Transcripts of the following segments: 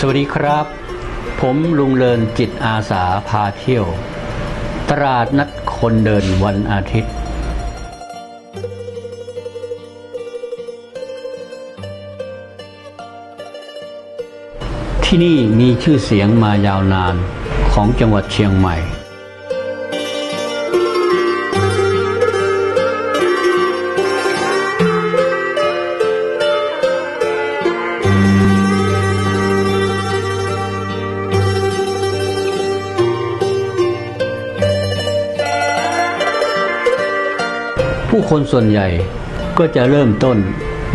สวัสดีครับ ผมลุงเลินจิตอาสาพาเที่ยว ตลาดนัดคนเดินวันอาทิตย์ ที่นี่มีชื่อเสียงมายาวนานของจังหวัดเชียงใหม่ คนส่วนใหญ่ก็จะเริ่มต้น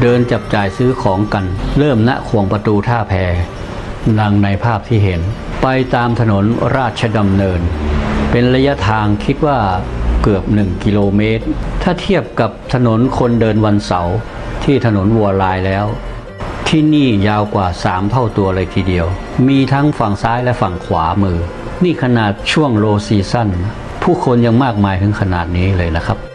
เดินจับจ่ายซื้อของกัน เริ่มณขวงประตูท่าแพดังในภาพที่เห็น ไปตามถนนราชดำเนิน เป็นระยะทางคิดว่าเกือบ 1 กิโลเมตร ถ้าเทียบกับถนนคนเดินวันเสาร์ที่ถนนวัวลายแล้ว ที่นี่ยาวกว่า 3 เท่าตัวเลยทีเดียว มีทั้งฝั่งซ้ายและฝั่งขวามือ นี่ขนาดช่วงโลซีซั่นผู้คนยังมากมายถึงขนาดนี้เลยนะครับ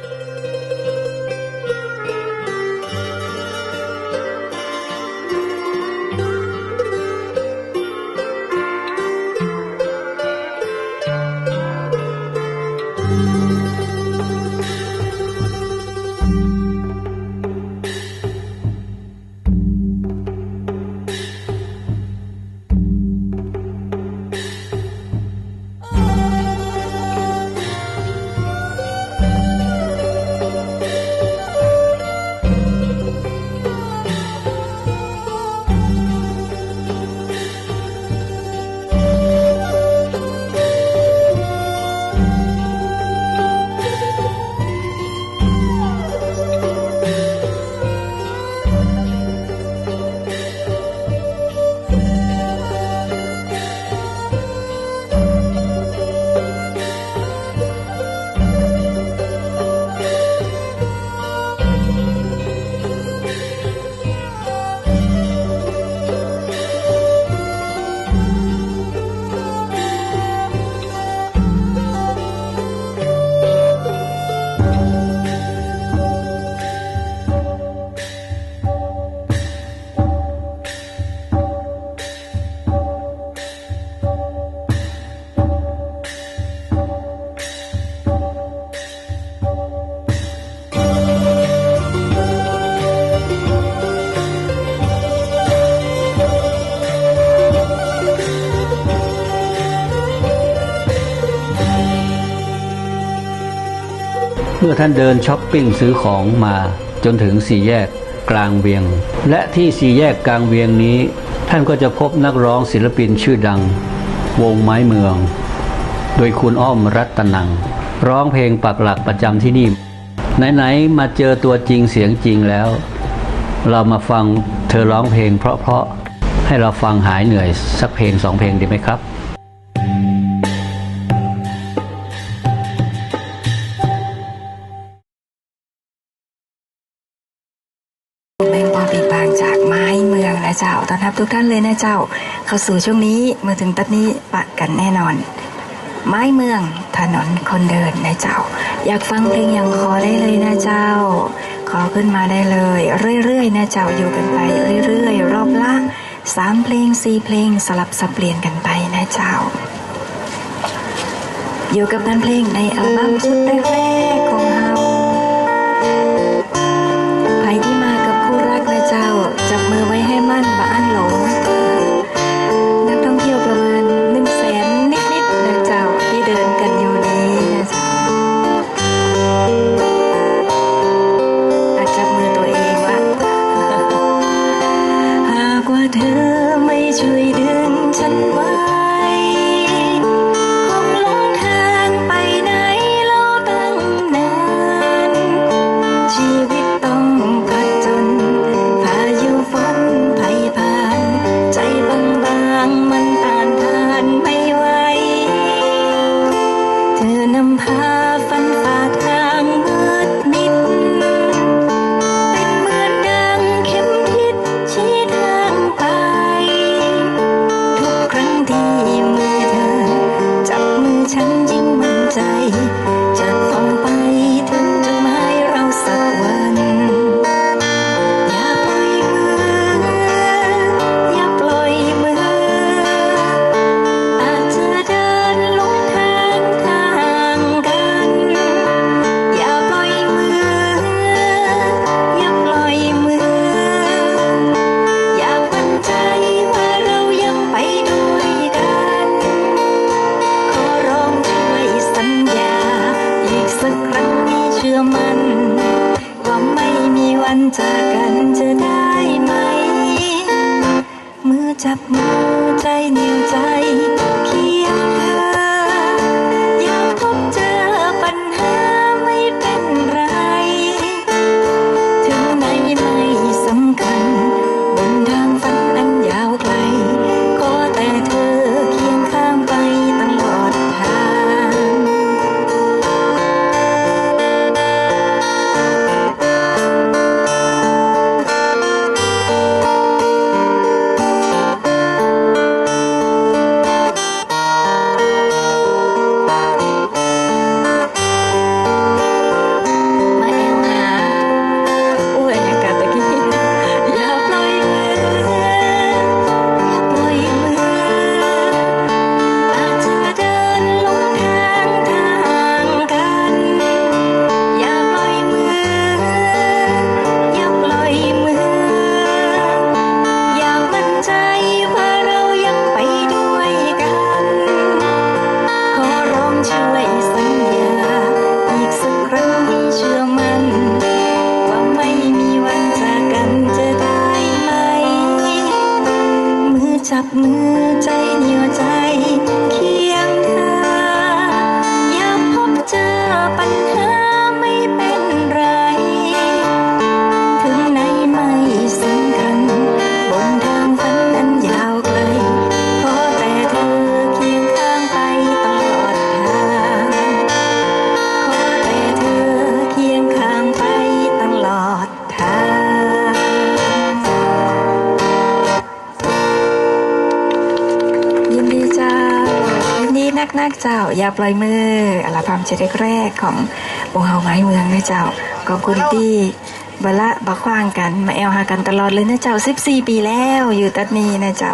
เมื่อท่านเดินช้อปปิ้งซื้อของมาจนถึงสี่แยกกลางเวียง และที่สี่แยกกลางเวียงนี้ ท่านก็จะพบนักร้องศิลปินชื่อดัง วงไม้เมือง โดยคุณอ้อมรัตนัง ร้องเพลงปักหลักประจำที่นี่ไหนๆมาเจอตัวจริงเสียงจริงแล้ว เรามาฟังเธอร้องเพลงเพราะๆให้เราฟังหายเหนื่อยสักเพลงสองเพลงดีไหมครับ เจ้าต้อนรับทุกท่านเลยนะเจ้า เข้าสู่ช่วงนี้มื่อถึงตอนนี้ปะกันแน่นอน ไม้เมืองถนนคนเดินนะเจ้า อยากฟังเพลงอย่างคอได้เลยนะเจ้า ขอขึ้นมาได้เลย เรื่อยๆนะเจ้าอยู่กันไปเรื่อยๆรอบละสามเพลงสี่เพลงสลับสับเปลี่ยนกันไปนะเจ้า อยู่กับงานเพลงในอัลบั้มชุดแรก เธอนำพาฝันฝาก จากกันจะได้ไหม มือจับมือ นักนักเจ้า อย่าปล่อยมืออัลบั้มชุดแรกของบงเฮาไม้เมืองนะเจ้าขอบคุณที่บละบักควางกัน มาแอลหากันตลอดเลยนะเจ้า 14 ปีแล้วอยู่ตัดนี้นะเจ้า